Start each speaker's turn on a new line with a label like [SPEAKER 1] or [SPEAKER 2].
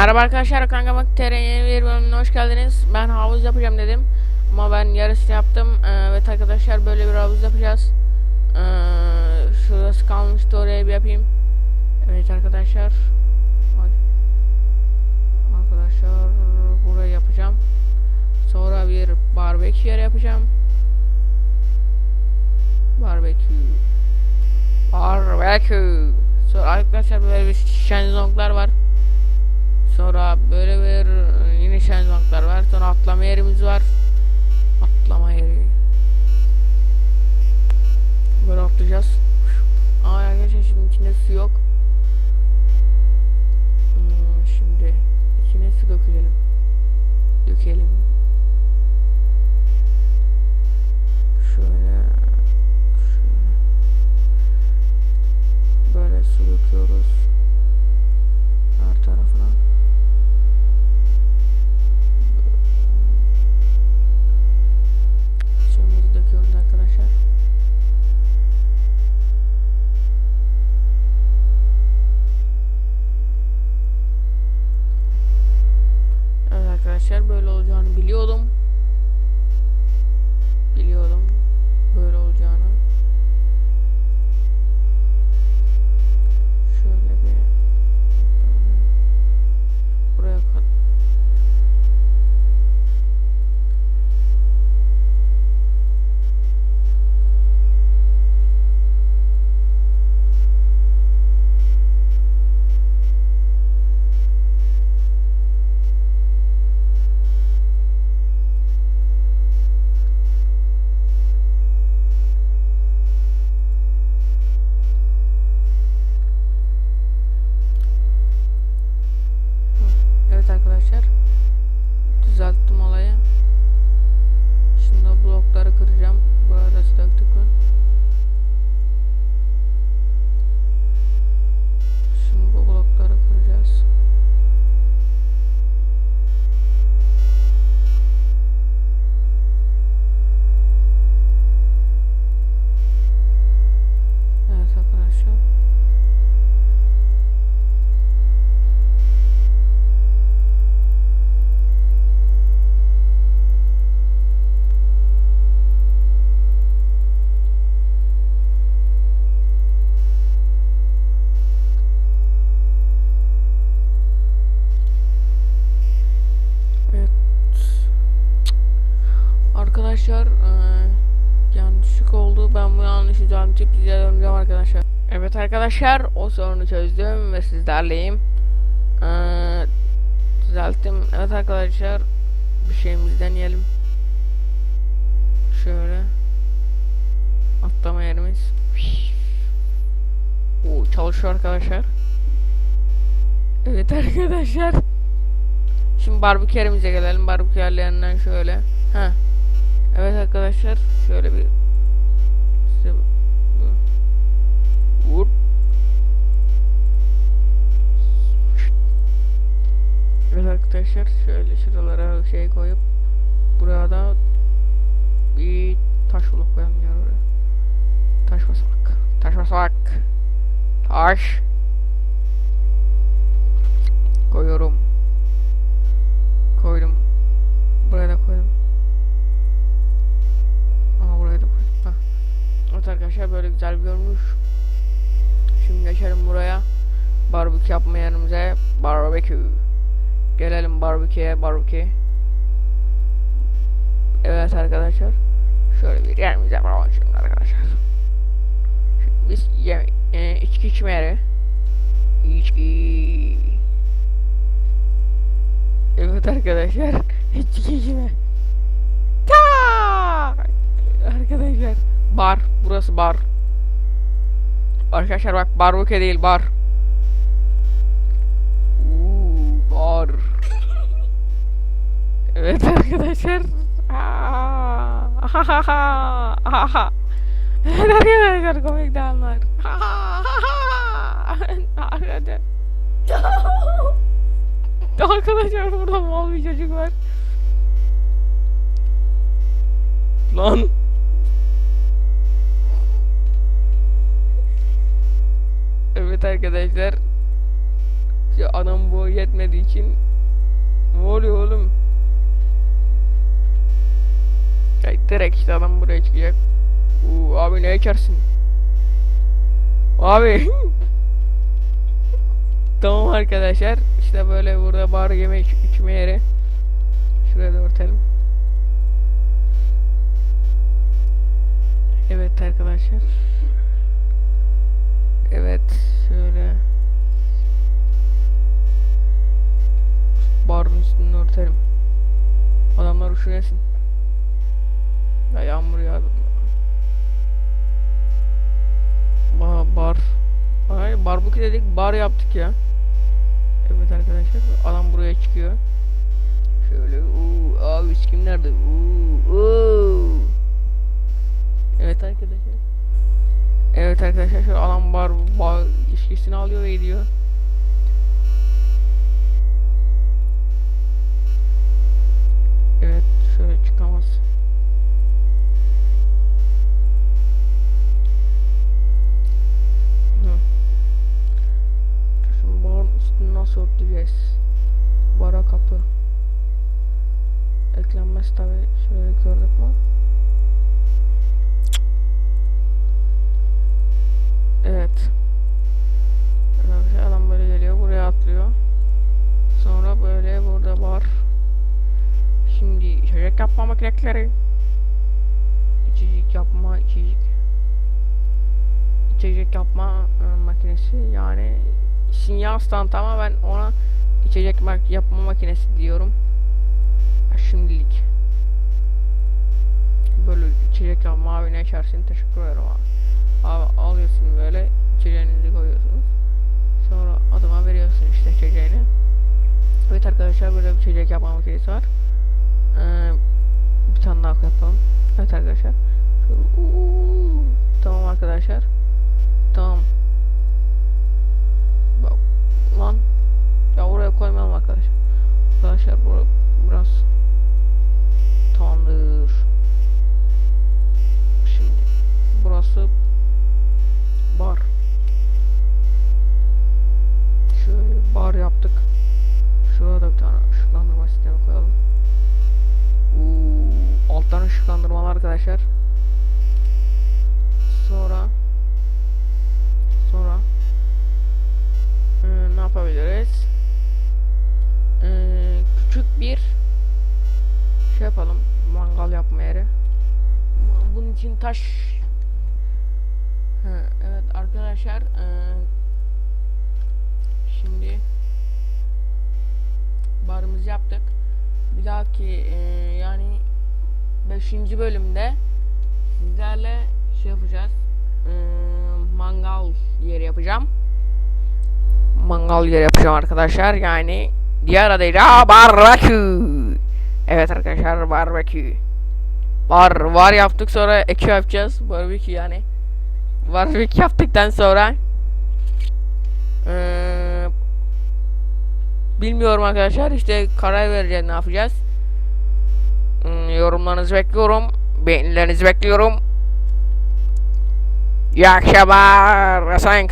[SPEAKER 1] Merhaba arkadaşlar, Kankamak TR yeni bir bölümüne hoş geldiniz. Ben havuz yapacağım dedim. Ama ben yarısını yaptım. Ee, evet arkadaşlar böyle bir havuz yapacağız. Ee, şurası kalmıştı oraya bir yapayım. Evet arkadaşlar. Arkadaşlar burayı yapacağım. Sonra bir barbekü yeri yapacağım. Barbekü. Barbekü. Sonra arkadaşlar böyle bir şenzonglar var. Sonra böyle bir yine şenzonglar var. Sonra atlama yerimiz var. Arkadaşlar eee, yanlışlık oldu. Ben bu yanlışı düzeltip size döneceğim arkadaşlar. Evet arkadaşlar o sorunu çözdüm ve sizlerleyim. Eee, düzelttim. Evet arkadaşlar bir şeyimizi deneyelim. Şöyle. Atlama yerimiz. Oo, çalışıyor arkadaşlar. Evet arkadaşlar. Şimdi barbekü yerimize gelelim. Barbekü yerlerinden şöyle. Ha. Evet arkadaşlar. Şöyle bir size Vur. Evet arkadaşlar. Şöyle şuralara şey koyup buraya da bir taş blok koyalım ya oraya. Taş basamak. Taş basamak. Taş. Koyuyorum. Koydum. Buraya da koydum. Aa buraya da koydum. Hah. Evet arkadaşlar böyle güzel bir görünüş. Şimdi geçelim buraya. Barbekü yapma yerimize. Barbekü. Gelelim barbeküye barbekü. Evet arkadaşlar. Şöyle bir yerimize yapalım şimdi arkadaşlar. Şimdi biz ye e, içki içme. İçki. Evet arkadaşlar. Hiç geçme. Burası bar. Arkadaşlar bak barbekü değil bar. Uuu bar. Evet arkadaşlar. Evet arkadaşlar komik damlar. Arkadaşlar. Arkadaşlar burada mal bir çocuk var. Lan. Evet arkadaşlar. işte adam boyu yetmediği için ne oluyor oğlum? Ya direkt işte adam buraya çıkacak. Uu, abi ne içersin? Abi. tamam arkadaşlar. İşte böyle burada bar yeme iç, içme yeri. Şuraya da örtelim. Evet arkadaşlar. Evet şöyle. Barın üstünü örtelim. Üşümesin. Ya yağmur yağdı. Ba bar. Hayır barbekü dedik bar yaptık ya. Evet arkadaşlar adam buraya çıkıyor. Şöyle uuu abi kim nerede? Uuu uuu. Evet arkadaşlar. Evet arkadaşlar şöyle adam bar, bar ilişkisini alıyor ve gidiyor. Evet şöyle çıkamaz. Hı. Şimdi barın üstünü örteceğiz? Bara kapı. Eklenmez tabi. Şöyle gördük mü? Evet. Arkadaşlar adam böyle geliyor. Buraya atlıyor. Sonra böyle burada var. Şimdi içecek yapma makineleri. İçecek yapma, içecek. İçecek yapma e, makinesi yani sinyal stand ama ben ona içecek mak yapma makinesi diyorum. Şimdilik. Böyle içecek yapma abi ne içersin teşekkür ederim abi. Abi alıyorsun böyle içeceğinizi koyuyorsunuz. Sonra adıma veriyorsun işte içeceğini. Evet arkadaşlar böyle bir içecek yapma makinesi var. Ee, bir tane daha yapalım. Evet arkadaşlar. Uuu. Tamam arkadaşlar. Tamam. Bak lan. Ya oraya koymayalım arkadaşlar. Arkadaşlar burada biraz tamamdır. Şimdi burası bar. Şöyle bar yaptık. Şurada bir tane ışıklandırma sistemi koyalım. Uuu, alttan ışıklandırmalar arkadaşlar. Sonra sonra ee, ne yapabiliriz? Ee, küçük bir şey yapalım. Mangal yapma yeri. Bunun için taş Ha, evet arkadaşlar ee, şimdi barımızı yaptık. Bir dahaki ee, yani 5. bölümde sizlerle şey yapacağız. Ee, mangal yeri yapacağım. Mangal yeri yapacağım arkadaşlar. Yani diğer adıyla barbekü. Evet arkadaşlar barbekü. Var var yaptık sonra eki yapacağız. Barbekü yani. Barbekü yaptıktan sonra ee, bilmiyorum arkadaşlar işte karar vereceğiz ne yapacağız. Yorumlarınızı bekliyorum. Beğenilerinizi bekliyorum. İyi akşamlar. Sayın